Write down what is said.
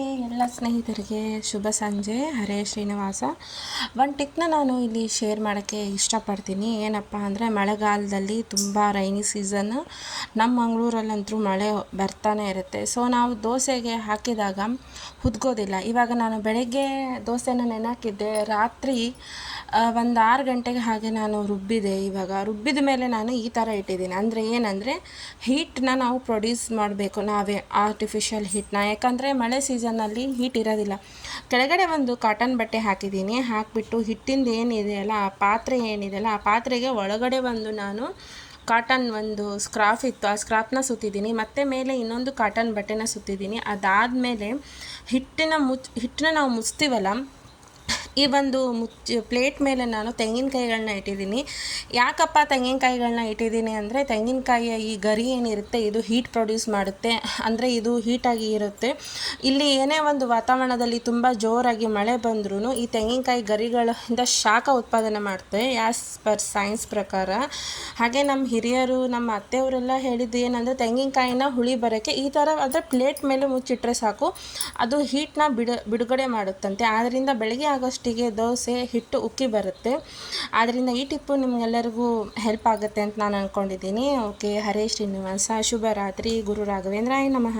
ಎಲ್ಲ ಸ್ನೇಹಿತರಿಗೆ ಶುಭ ಸಂಜೆ. ಹರೇ ಶ್ರೀನಿವಾಸ. ಒಂದು ಟಿಕ್ನ ನಾನು ಇಲ್ಲಿ ಶೇರ್ ಮಾಡೋಕ್ಕೆ ಇಷ್ಟಪಡ್ತೀನಿ. ಏನಪ್ಪ ಅಂದರೆ ಮಳೆಗಾಲದಲ್ಲಿ ತುಂಬ ರೈನಿ ಸೀಸನ್ ನಮ್ಮ ಮಂಗಳೂರಲ್ಲಂತೂ ಮಳೆ ಬರ್ತಾನೆ ಇರುತ್ತೆ. ಸೊ ನಾವು ದೋಸೆಗೆ ಹಾಕಿದಾಗ ಹುದ್ಕೋದಿಲ್ಲ ಇವಾಗ ನಾನು ಬೆಳಗ್ಗೆ ದೋಸೆನ ನೆನಾಕಿದ್ದೆ ರಾತ್ರಿ ಒಂದು ಆರು ಗಂಟೆಗೆ ಹಾಗೆ ನಾನು ರುಬ್ಬಿದೆ ಇವಾಗ. ರುಬ್ಬಿದ ಮೇಲೆ ನಾನು ಈ ಥರ ಇಟ್ಟಿದ್ದೀನಿ. ಅಂದರೆ ಏನಂದರೆ ಹೀಟ್ನ ನಾವು ಪ್ರೊಡ್ಯೂಸ್ ಮಾಡಬೇಕು. ನಾವೇ ಆರ್ಟಿಫಿಷಿಯಲ್ ಹೀಟ್ನ ಯಾಕಂದರೆ ಮಳೆ ಸೀಸನ್ನಲ್ಲಿ ಹೀಟ್ ಇರೋದಿಲ್ಲ. ಕೆಳಗಡೆ ಒಂದು ಕಾಟನ್ ಬಟ್ಟೆ ಹಾಕಿದ್ದೀನಿ. ಹಾಕಿಬಿಟ್ಟು ಹಿಟ್ಟಿಂದ ಏನಿದೆಯಲ್ಲ ಆ ಪಾತ್ರೆ ಏನಿದೆಯಲ್ಲ ಆ ಪಾತ್ರೆಗೆ ಒಳಗಡೆ ಒಂದು ನಾನು ಕಾಟನ್ ಒಂದು ಸ್ಕ್ರಾಫ್ ಇತ್ತು. ಆ ಸ್ಕ್ರಾಫ್ನ ಸುತ್ತಿದ್ದೀನಿ. ಮತ್ತು ಮೇಲೆ ಇನ್ನೊಂದು ಕಾಟನ್ ಬಟ್ಟೆನ ಸುತ್ತಿದ್ದೀನಿ. ಅದಾದಮೇಲೆ ಹಿಟ್ಟಿನ ಮುಚ್ ಹಿಟ್ಟನ್ನ ನಾವು ಮುಚ್ತೀವಲ್ಲ ಈ ಒಂದು ಮುಚ್ಚಿ ಪ್ಲೇಟ್ ಮೇಲೆ ನಾನು ತೆಂಗಿನಕಾಯಿಗಳನ್ನ ಇಟ್ಟಿದ್ದೀನಿ. ಯಾಕಪ್ಪ ತೆಂಗಿನಕಾಯಿಗಳನ್ನ ಇಟ್ಟಿದ್ದೀನಿ ಅಂದರೆ ತೆಂಗಿನಕಾಯಿಯ ಈ ಗರಿ ಏನಿರುತ್ತೆ, ಇದು ಹೀಟ್ ಪ್ರೊಡ್ಯೂಸ್ ಮಾಡುತ್ತೆ. ಅಂದರೆ ಇದು ಹೀಟಾಗಿ ಇರುತ್ತೆ. ಇಲ್ಲಿ ಏನೇ ಒಂದು ವಾತಾವರಣದಲ್ಲಿ ತುಂಬ ಜೋರಾಗಿ ಮಳೆ ಬಂದ್ರೂ ಈ ತೆಂಗಿನಕಾಯಿ ಗರಿಗಳಿಂದ ಶಾಖ ಉತ್ಪಾದನೆ ಮಾಡುತ್ತೆ ಯಾಸ್ ಪರ್ ಸೈನ್ಸ್ ಪ್ರಕಾರ. ಹಾಗೆ ನಮ್ಮ ಹಿರಿಯರು, ನಮ್ಮ ಅತ್ತೆಯವರೆಲ್ಲ ಹೇಳಿದ್ದು ಏನಂದರೆ ತೆಂಗಿನಕಾಯಿನ ಹುಳಿ ಬರೋಕ್ಕೆ ಈ ಥರ ಅಂದರೆ ಪ್ಲೇಟ್ ಮೇಲೆ ಮುಚ್ಚಿಟ್ಟರೆ ಸಾಕು. ಅದು ಹೀಟ್ನ ಬಿಡು, ಬಿಡುಗಡೆ ಮಾಡುತ್ತಂತೆ. ಆದ್ದರಿಂದ ಬೆಳಗ್ಗೆ ಆಗೋಷ್ಟಿಗೆ ದೋಸೆ, ಹಿಟ್ಟು, ಉಕ್ಕಿ ಬರುತ್ತೆ. ಆದ್ದರಿಂದ ಈ ಟಿಪ್ಪು ನಿಮಗೆಲ್ಲರಿಗೂ ಹೆಲ್ಪ್ ಆಗುತ್ತೆ ಅಂತ ನಾನು ಅಂದ್ಕೊಂಡಿದ್ದೀನಿ ಓಕೆ, ಹರೇ ಶ್ರೀನಿವಾಸ, ಶುಭರಾತ್ರಿ, ಗುರು ರಾಘವೇಂದ್ರಾಯ ನಮಃ.